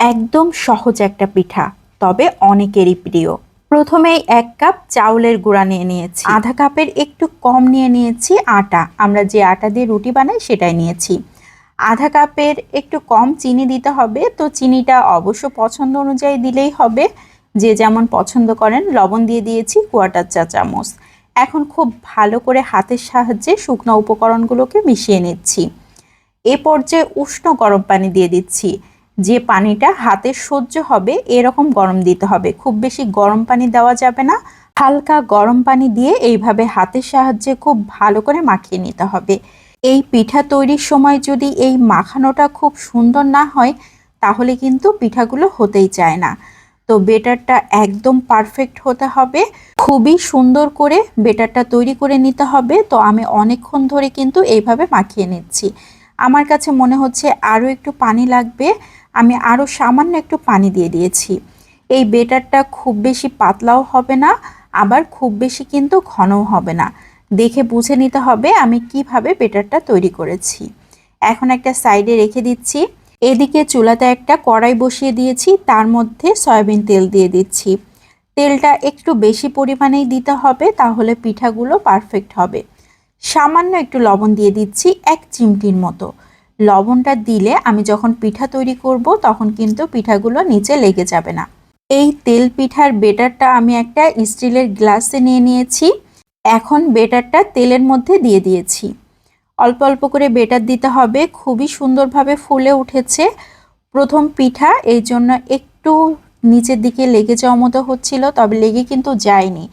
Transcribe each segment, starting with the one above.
একদম সহজ একটা পিঠা, তবে অনেকেরই প্রিয়। প্রথমেই এক কাপ চাউলের গুঁড়া নিয়ে নিয়েছি। আধা কাপের একটু কম নিয়ে নিয়েছি আটা। আমরা যে আটা দিয়ে রুটি বানাই সেটাই নিয়েছি। আধা কাপের একটু কম চিনি দিতে হবে, তো চিনিটা অবশ্য পছন্দ অনুযায়ী দিলেই হবে। যে যেমন পছন্দ করেন, লবণ দিয়ে দিয়েছি কোয়াটার চা চামচ। এখন খুব ভালো করে হাতের সাহায্যে শুকনো উপকরণগুলোকে মিশিয়ে নিচ্ছি। এ পর্যায়ে উষ্ণ গরম পানি দিয়ে দিচ্ছি। যে পানিটা হাতে সহ্য হবে, এরকম গরম দিতে হবে। খুব বেশি গরম পানি দেওয়া যাবে না। হালকা গরম পানি দিয়ে এইভাবে হাতের সাহায্যে খুব ভালো করে মাখিয়ে নিতে হবে। এই পিঠা তৈরির সময় যদি এই মাখানোটা খুব সুন্দর না হয়, তাহলে কিন্তু পিঠাগুলো হতেই চায় না। তো বেটারটা একদম পারফেক্ট হতে হবে। খুবই সুন্দর করে বেটারটা তৈরি করে নিতে হবে। তো আমি অনেকক্ষণ ধরে কিন্তু এইভাবে মাখিয়ে নিচ্ছি। আমার কাছে মনে হচ্ছে আরও একটু পানি লাগবে। আমি আরও সামান্য একটু পানি দিয়ে দিয়েছি। এই বেটারটা খুব বেশি পাতলাও হবে না, আবার খুব বেশি কিন্তু ঘনও হবে না। দেখে বুঝে নিতে হবে আমি কীভাবে বেটারটা তৈরি করেছি। এখন একটা সাইডে রেখে দিচ্ছি। এদিকে চুলাতে একটা কড়াই বসিয়ে দিয়েছি, তার মধ্যে সয়াবিন তেল দিয়ে দিচ্ছি। তেলটা একটু বেশি পরিমাণেই দিতে হবে, তাহলে পিঠাগুলো পারফেক্ট হবে। সামান্য একটু লবণ দিয়ে দিচ্ছি এক চিমটির মতো। লবণটা দিলে আমি যখন পিঠা তৈরি করব, তখন কিন্তু পিঠাগুলো নিচে লেগে যাবে না। এই তেল পিঠার বেটারটা আমি একটা স্টিলের গ্লাসে নিয়ে নিয়েছি। এখন বেটারটা তেলের মধ্যে দিয়ে দিয়েছি। অল্প অল্প করে বেটার দিতে হবে। খুবই সুন্দরভাবে ফুলে উঠেছে। প্রথম পিঠা এই জন্য একটু নিচের দিকে লেগে যাওয়া মতো হচ্ছিল, তবে লেগে কিন্তু যায়নি।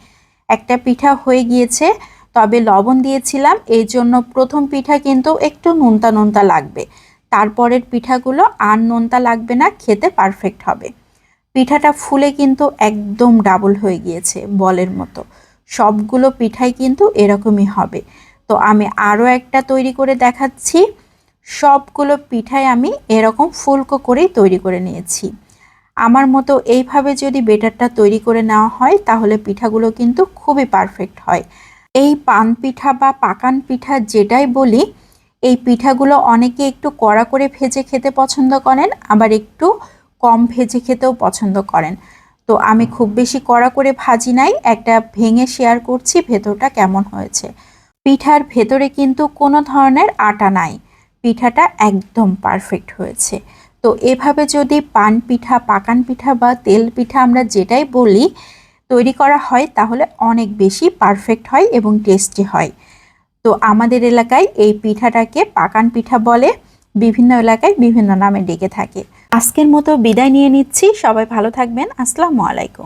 একটা পিঠা হয়ে গিয়েছে। তবে লবণ দিয়েছিলাম এই জন্য প্রথম পিঠা কিন্তু একটু নোনতা নোনতা লাগবে। তারপরের পিঠাগুলো আর নোনতা লাগবে না, খেতে পারফেক্ট হবে। পিঠাটা ফুলে কিন্তু একদম ডাবল হয়ে গিয়েছে বলের মতো। সবগুলো পিঠাই কিন্তু এরকমই হবে। তো আমি আরও একটা তৈরি করে দেখাচ্ছি। সবগুলো পিঠাই আমি এরকম ফুলকো করেই তৈরি করে নিয়েছি। আমার মতো এইভাবে যদি বেটারটা তৈরি করে নেওয়া হয়, তাহলে পিঠাগুলো কিন্তু খুবই পারফেক্ট হয়। এই পান পিঠা বা পাকান পিঠা যেটাই বলি, এই পিঠাগুলো অনেকে একটু কড়া করে ভেজে খেতে পছন্দ করেন, আবার একটু কম ভেজে খেতেও পছন্দ করেন। তো আমি খুব বেশি কড়া করে ভাজি নাই, একটা ভেঙে শেয়ার করছি, ভেতরটা কেমন হয়েছে। পিঠার ভেতরে কিন্তু কোনো ধরনের আটা নাই, পিঠাটা একদম পারফেক্ট হয়েছে। তো এভাবে যদি পান পিঠা, পাকান পিঠা বা তেল পিঠা আমরা যেটাই বলি তৈরি করা হয়, তাহলে অনেক বেশি পারফেক্ট হয় এবং টেস্টি হয়। তো আমাদের এলাকায় এই পিঠাটাকে পাকান পিঠা বলে, বিভিন্ন এলাকায় বিভিন্ন নামে ডেকে থাকে। আজকের মতো বিদায় নিয়ে নিচ্ছি, সবাই ভালো থাকবেন, আসসালামু আলাইকুম।